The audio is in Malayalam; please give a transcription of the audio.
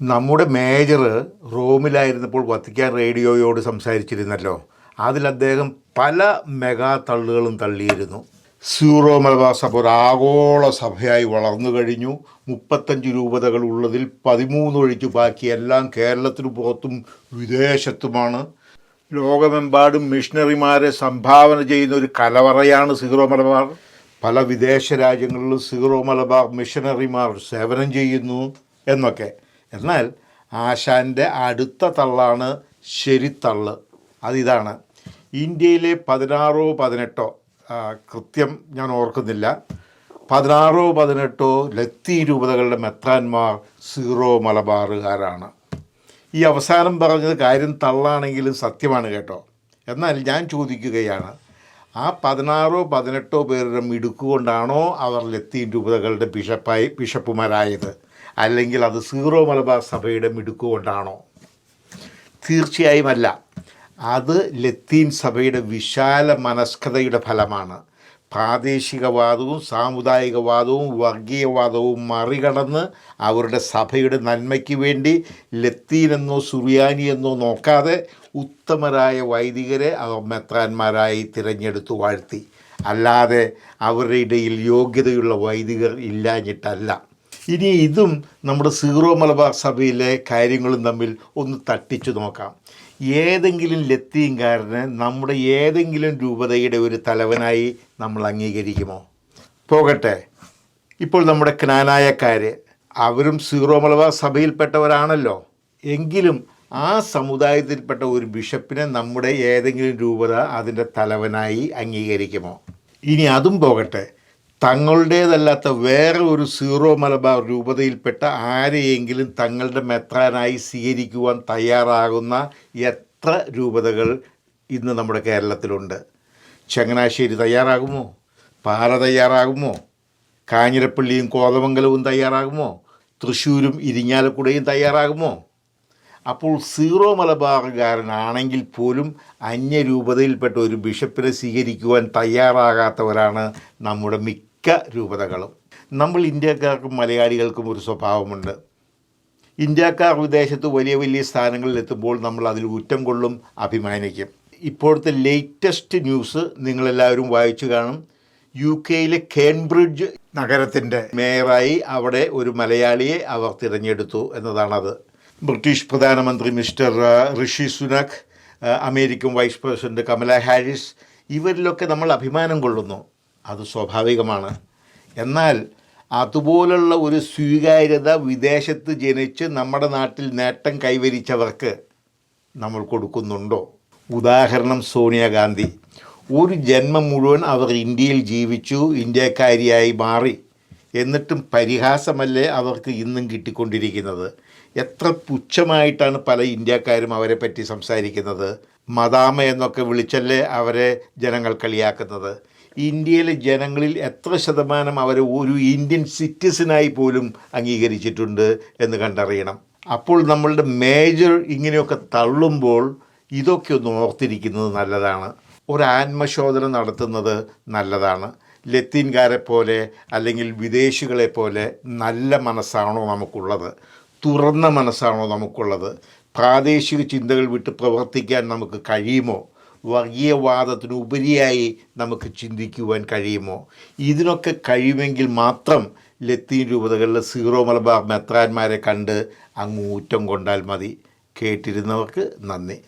നമ്മുടെ മേജർ റോമിലായിരുന്നപ്പോൾ വത്തിക്കാൻ റേഡിയോയോട് സംസാരിച്ചിരുന്നല്ലോ. അതിൽ അദ്ദേഹം പല മെഗാ തള്ളുകളും തള്ളിയിരുന്നു. സീറോ മലബാർ സഭ ഒരു ആഗോള സഭയായി വളർന്നു കഴിഞ്ഞു. മുപ്പത്തഞ്ച് രൂപതകൾ ഉള്ളതിൽ പതിമൂന്ന് ഒഴിച്ച് ബാക്കി എല്ലാം കേരളത്തിനു പുറത്തും വിദേശത്തുമാണ്. ലോകമെമ്പാടും മിഷണറിമാരെ സംഭാവന ചെയ്യുന്ന ഒരു കലവറയാണ് സീറോ മലബാർ. പല വിദേശ രാജ്യങ്ങളിലും സീറോ മലബാർ മിഷണറിമാർ സേവനം ചെയ്യുന്നു എന്നൊക്കെ. എന്നാൽ ആശാന്റെ അടുത്ത തള്ളാണ് ശരിത്തള്ള്. അതിതാണ്. ഇന്ത്യയിലെ പതിനാറോ പതിനെട്ടോ കൃത്യം ഞാൻ ഓർക്കുന്നില്ല. പതിനാറോ പതിനെട്ടോ ലത്തീൻ രൂപതകളുടെ മെത്രാന്മാർ സീറോ മലബാറുകാരാണ്. ഈ അവസാനം പറഞ്ഞത് കാര്യം തള്ളാണെങ്കിലും സത്യമാണ് കേട്ടോ. എന്നാൽ ഞാൻ ചോദിക്കുകയാണ് ആ പതിനാറോ പതിനെട്ടോ പേരുടെ മിടുക്കുകൊണ്ടാണോ അവർ ലത്തീൻ രൂപതകളുടെ ബിഷപ്പായി ബിഷപ്പുമാരായത്? അല്ലെങ്കിൽ അത് സീറോ മലബാർ സഭയുടെ മിടുക്കുകൊണ്ടാണോ? തീർച്ചയായും അല്ല അത് ലത്തീൻ സഭയുടെ വിശാല മനസ്കതയുടെ ഫലമാണ്. പ്രാദേശികവാദവും സാമുദായികവാദവും വർഗീയവാദവും മറികടന്ന് അവരുടെ സഭയുടെ നന്മയ്ക്ക് വേണ്ടി ലത്തീനെന്നോ സുറിയാനി എന്നോ നോക്കാതെ ഉത്തമരായ വൈദികരെ അവർ മെത്രാന്മാരായി തിരഞ്ഞെടുത്തു വാഴ്ത്തി. അല്ലാതെ അവരുടെ ഇടയിൽ യോഗ്യതയുള്ള വൈദികർ ഇല്ലാഞ്ഞിട്ടല്ല. ഇനി ഇതും നമ്മുടെ സീറോ മലബാർ സഭയിലെ കാര്യങ്ങളും തമ്മിൽ ഒന്ന് തട്ടിച്ചു നോക്കാം. ഏതെങ്കിലും ലത്തീങ്കാരന് നമ്മുടെ ഏതെങ്കിലും രൂപതയുടെ ഒരു തലവനായി നമ്മൾ അംഗീകരിക്കുമോ? പോകട്ടെ. ഇപ്പോൾ നമ്മുടെ ക്നാനായക്കാർ അവരും സീറോ മലബാർ സഭയിൽപ്പെട്ടവരാണല്ലോ. എങ്കിലും ആ സമുദായത്തിൽപ്പെട്ട ഒരു ബിഷപ്പിനെ നമ്മുടെ ഏതെങ്കിലും രൂപത അതിന്റെ തലവനായി അംഗീകരിക്കുമോ? ഇനി അതും പോകട്ടെ. തങ്ങളുടേതല്ലാത്ത വേറെ ഒരു സീറോ മലബാർ രൂപതയിൽപ്പെട്ട ആരെയെങ്കിലും തങ്ങളുടെ മെത്രാനായി സ്വീകരിക്കുവാൻ തയ്യാറാകുന്ന എത്ര രൂപതകൾ ഇന്ന് നമ്മുടെ കേരളത്തിലുണ്ട്? ചങ്ങനാശ്ശേരി തയ്യാറാകുമോ? പാല തയ്യാറാകുമോ? കാഞ്ഞിരപ്പള്ളിയും കോതമംഗലവും തയ്യാറാകുമോ? തൃശ്ശൂരും ഇരിഞ്ഞാലക്കുടയും തയ്യാറാകുമോ? അപ്പോൾ സീറോ മലബാറുകാരനാണെങ്കിൽ പോലും അന്യരൂപതയിൽപ്പെട്ട ഒരു ബിഷപ്പിനെ സ്വീകരിക്കുവാൻ തയ്യാറാകാത്തവരാണ് നമ്മുടെ മിക്ക രൂപതകളും. നമ്മൾ ഇന്ത്യക്കാർക്കും മലയാളികൾക്കും ഒരു സ്വഭാവമുണ്ട്. ഇന്ത്യക്കാർ വിദേശത്ത് വലിയ വലിയ സ്ഥാനങ്ങളിൽ എത്തുമ്പോൾ നമ്മൾ അതിൽ ഉറ്റം കൊള്ളും അഭിമാനിക്കും. ഇപ്പോഴത്തെ ലേറ്റസ്റ്റ് ന്യൂസ് നിങ്ങളെല്ലാവരും വായിച്ചു കാണും. യു കെയിലെ കേംബ്രിഡ്ജ് നഗരത്തിന്റെ മേയറായി അവിടെ ഒരു മലയാളിയെ അവർ തിരഞ്ഞെടുത്തു എന്നതാണത്. ബ്രിട്ടീഷ് പ്രധാനമന്ത്രി mister Rishi Sunak American vice president Kamala Harris ഇവരിലൊക്കെ നമ്മൾ അഭിമാനം കൊള്ളുന്നു. അത് സ്വാഭാവികമാണ്. എന്നാൽ അതുപോലുള്ള ഒരു സ്വീകാര്യത വിദേശത്ത് ജനിച്ച് നമ്മുടെ നാട്ടിൽ നേട്ടം കൈവരിച്ചവർക്ക് നമ്മൾ കൊടുക്കുന്നുണ്ടോ? ഉദാഹരണം സോണിയാഗാന്ധി ഒരു ജന്മം മുഴുവൻ അവർ ഇന്ത്യയിൽ ജീവിച്ചു ഇന്ത്യക്കാരിയായി മാറി. എന്നിട്ടും പരിഹാസമല്ലേ അവർക്ക് ഇന്നും കിട്ടിക്കൊണ്ടിരിക്കുന്നത്? എത്ര പുച്ഛമായിട്ടാണ് പല ഇന്ത്യക്കാരും അവരെ പറ്റി സംസാരിക്കുന്നത്? മദാമ എന്നൊക്കെ വിളിച്ചല്ലേ അവരെ ജനങ്ങൾ കളിയാക്കുന്നത്? ഇന്ത്യയിലെ ജനങ്ങളിൽ എത്ര ശതമാനം അവരെ ഒരു ഇന്ത്യൻ സിറ്റിസനായി പോലും അംഗീകരിച്ചിട്ടുണ്ട് എന്ന് കണ്ടറിയണം. അപ്പോൾ നമ്മളുടെ മേജർ ഇങ്ങനെയൊക്കെ തള്ളുമ്പോൾ ഇതൊക്കെ ഒന്ന് ഓർത്തിരിക്കുന്നത് നല്ലതാണ്. ഒരു ആത്മശോധന നടത്തുന്നത് നല്ലതാണ്. ലത്തീൻകാരെ പോലെ അല്ലെങ്കിൽ വിദേശികളെ പോലെ നല്ല മനസ്സാണോ നമുക്കുള്ളത്? തുറന്ന മനസ്സാണോ നമുക്കുള്ളത്? പ്രാദേശിക ചിന്തകൾ വിട്ട് പ്രവർത്തിക്കാൻ നമുക്ക് കഴിയുമോ? വർഗീയവാദത്തിന് ഉപരിയായി നമുക്ക് ചിന്തിക്കുവാൻ കഴിയുമോ? ഇതിനൊക്കെ കഴിയുമെങ്കിൽ മാത്രം ലത്തീൻ രൂപതകളിലെ സീറോ മലബാർ മെത്രാന്മാരെ കണ്ട് അങ്ങ് ഊറ്റം കൊണ്ടാൽ മതി. കേട്ടിരുന്നവർക്ക് നന്ദി.